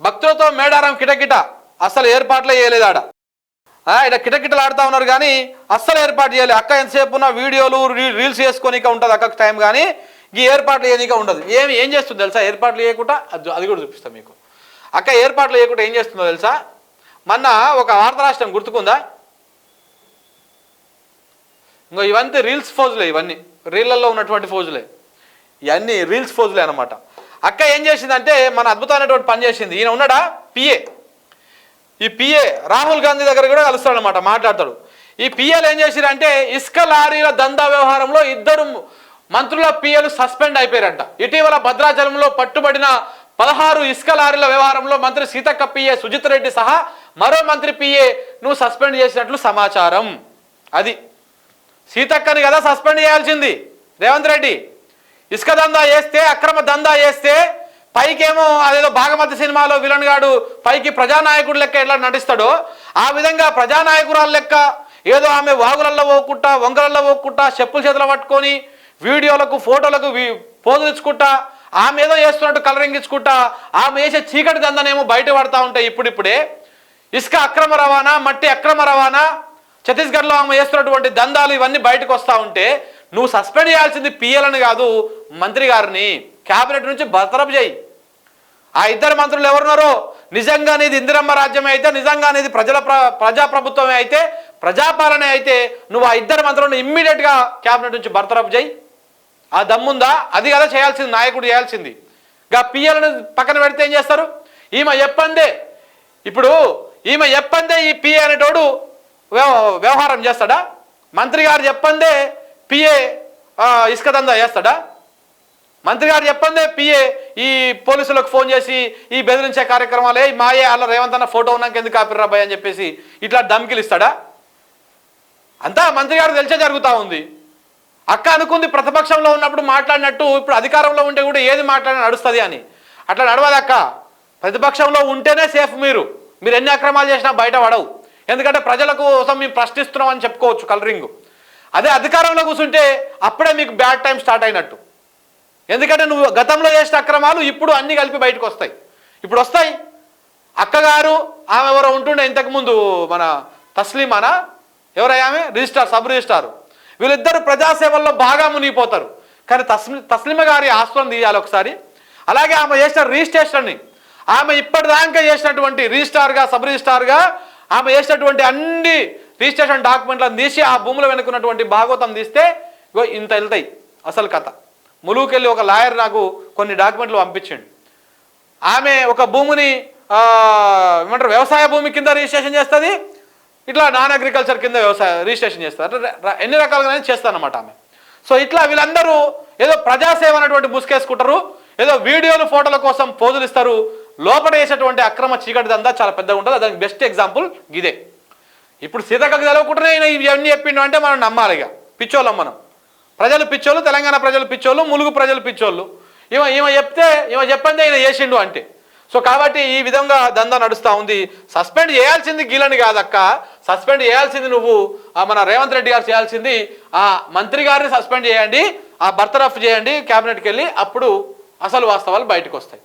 భక్తులతో మేడారం కిటకిట అస్సలు ఏర్పాట్లే చేయలేదు ఆడ. ఆ, ఇక్కడ కిటకిటలు ఉన్నారు కానీ అస్సలు ఏర్పాటు చేయలేదు అక్క ఎంతసేపు ఉన్న వీడియోలు రీ- రీల్స్ చేసుకోనిక ఉంటుంది అక్కకు టైం కానీ ఈ ఏర్పాట్లు చేయనిక ఉండదు. ఏమి ఏం చేస్తుంది తెలుసా? ఏర్పాట్లు చేయకుండా అది అది కూడా చూపిస్తాం మీకు. అక్క ఏర్పాట్లు చేయకుండా ఏం చేస్తుందో తెలుసా? మొన్న ఒక వార్త రాష్ట్రం గుర్తుకుందా? ఇంకో ఇవంతా రీల్స్ ఫోజులే ఇవన్నీ. రీళ్ళలో ఉన్నటువంటి ఫోజులే. ఇవన్నీ రీల్స్ ఫోజులే అనమాట అక్క ఏం చేసిందంటే మన అద్భుతమైనటువంటి పని చేసింది. ఈయన ఉన్నాడా? పిఏ ఈ పిఏ రాహుల్ గాంధీ దగ్గర కూడా కలుస్తాడు అనమాట మాట్లాడతాడు. ఈ పిఏలు ఏం చేసిరంటే ఇసుక లారీల దందా వ్యవహారంలో ఇద్దరు మంత్రుల పిఏలు సస్పెండ్ అయిపోయారంట. ఇటీవల భద్రాచలంలో పట్టుబడిన పదహారు ఇసుక లారీల వ్యవహారంలో మంత్రి సీతక్క పిఏ సుజిత్ రెడ్డి సహా మరో మంత్రి పిఏ నువ్వు సస్పెండ్ చేసినట్లు సమాచారం. అది. సీతక్కని కదా సస్పెండ్ చేయాల్సింది. రేవంత్ రెడ్డి. ఇసుక దందా వేస్తే అక్రమ దందా వేస్తే పైకేమో అదేదో భాగమతి సినిమాలో విలన్ గాడు పైకి ప్రజానాయకుడు లెక్క ఎలా నటిస్తాడో ఆ విధంగా ప్రజానాయకురాలు లెక్క ఏదో ఆమె వాగులల్లో పోకుండా వంగరల్లో పోకుండా చెప్పుల చేతులు పట్టుకొని వీడియోలకు ఫోటోలకు వి- పోజులు ఇచ్చుకుంటా ఆమె ఏదో చేస్తున్నట్టు కలరింగ్ ఇచ్చుకుంటా ఆమె వేసే చీకటి దందనేమో బయట పడతా ఉంటాయి ఇప్పుడిప్పుడే. ఇసుక అక్రమ రవాణా మట్టి అక్రమ రవాణా ఛత్తీస్గఢ్లో ఆమె చేస్తున్నటువంటి దందాలు ఇవన్నీ బయటకు వస్తూ ఉంటే నువ్వు సస్పెండ్ చేయాల్సింది పిఎల్ని కాదు మంత్రి గారిని. క్యాబినెట్ నుంచి బర్తరఫ్ చేయి. ఆ ఇద్దరు మంత్రులు ఎవరున్నారో? నిజంగా అనేది ఇందిరమ్మ రాజ్యమే అయితే నిజంగా అనేది ప్రజల ప్ర ప్రజాప్రభుత్వమే అయితే ప్రజాపాలన అయితే నువ్వు ఆ ఇద్దరు మంత్రులను ఇమ్మీడియట్గా క్యాబినెట్ నుంచి బర్తరఫ్ చేయి. ఆ దమ్ముందా? అది కదా చేయాల్సింది నాయకుడు చేయాల్సింది. గా పిఎల్ని పక్కన పెడితే ఏం చేస్తారు? ఈమె ఎప్పందే? ఇప్పుడు ఈమె ఎప్పందే ఈ పిఏ అనేటోడు వ్యవహారం చేస్తాడా? మంత్రి గారు చెప్పందే పిఏ ఇసుక దందా చేస్తాడా మంత్రి గారు చెప్పండి పిఏ ఈ పోలీసులకు ఫోన్ చేసి ఈ బెదిరించే కార్యక్రమాలే ఏ మాయే అలా రేవంత్ అన్న ఫోటో ఉన్నాక ఎందుకు ఆపిర్రా భయ్ అని చెప్పేసి ఇట్లా ధమ్కిలు ఇస్తాడా? అంతా మంత్రి గారు తెలిసే జరుగుతూ ఉంది. అక్క అనుకుంది ప్రతిపక్షంలో ఉన్నప్పుడు మాట్లాడినట్టు ఇప్పుడు అధికారంలో ఉంటే కూడా ఏది మాట్లాడిన నడుస్తుంది అని. అట్లా నడవాలి అక్క ప్రతిపక్షంలో ఉంటేనే సేఫ్ మీరు. మీరు ఎన్ని అక్రమాలు చేసినా బయట పడవు. ఎందుకంటే ప్రజల కోసం మేము ప్రశ్నిస్తున్నాం అని చెప్పుకోవచ్చు కలరింగ్. అదే అధికారంలో కూర్చుంటే అప్పుడే మీకు బ్యాడ్ టైం స్టార్ట్ అయినట్టు. ఎందుకంటే నువ్వు గతంలో చేసిన అక్రమాలు ఇప్పుడు అన్ని కలిపి బయటకు వస్తాయి. ఇప్పుడు వస్తాయి. అక్కగారు ఆమె ఎవరో ఉంటుండే ఇంతకుముందు మన తస్లీమానా? ఎవరయ్యా ఆమె? రిజిస్టార్ సబ్ రిజిస్టార్ వీళ్ళిద్దరు ప్రజాసేవల్లో బాగా మునిగిపోతారు. కానీ తస్లి తస్లిమ గారి ఆస్తులను తీయాలి ఒకసారి. అలాగే ఆమె చేసిన రిజిస్ట్రేషన్ని ఆమె ఇప్పటిదాకా చేసినటువంటి రిజిస్టార్గా సబ్ రిజిస్టార్గా ఆమె చేసినటువంటి అన్ని రిజిస్ట్రేషన్ డాక్యుమెంట్లను తీసి ఆ భూముల వెనుకున్నటువంటి భాగవతం తీస్తే ఇగో ఇంత వెళ్తాయి అసలు కథ ములుగుకెళ్ళి ఒక లాయర్ నాకు కొన్ని డాక్యుమెంట్లు పంపించండి ఆమె ఒక భూమిని ఏమంటారు వ్యవసాయ భూమి కింద రిజిస్ట్రేషన్ చేస్తుంది ఇట్లా నాన్ అగ్రికల్చర్ కింద వ్యవసాయ రిజిస్ట్రేషన్ చేస్తారు అంటే ఎన్ని రకాలుగానే చేస్తానమాట ఆమె సో ఇట్లా వీళ్ళందరూ ఏదో ప్రజాసేవ అనేటువంటి ముసుకేసుకుంటారు ఏదో వీడియోలు ఫోటోల కోసం పోజులు ఇస్తారు లోపల వేసేటువంటి అక్రమ చీకటి దందా చాలా పెద్దగా ఉంటుంది దానికి బెస్ట్ ఎగ్జాంపుల్ ఇదే ఇప్పుడు సీతక్కకు తెలవకుండానే ఈయన ఇవన్నీ చెప్పిండు అంటే మనం నమ్మాలి ఇక. పిచ్చోళ్ళం మనం. ప్రజలు పిచ్చోళ్ళు తెలంగాణ ప్రజలు పిచ్చోళ్ళు ములుగు ప్రజలు పిచ్చోళ్ళు. ఈమె ఈమె చెప్తే ఈమె చెప్పండి ఈయన చేసిండు అంటే. సో కాబట్టి ఈ విధంగా దందా నడుస్తూ ఉంది. సస్పెండ్ చేయాల్సింది గీలని కాదక్క. సస్పెండ్ చేయాల్సింది నువ్వు ఆ మన రేవంత్ రెడ్డి గారు చేయాల్సింది ఆ మంత్రి గారిని సస్పెండ్ చేయండి ఆ బర్తరఫ్ చేయండి క్యాబినెట్కి వెళ్ళి అప్పుడు అసలు వాస్తవాలు బయటకు వస్తాయి.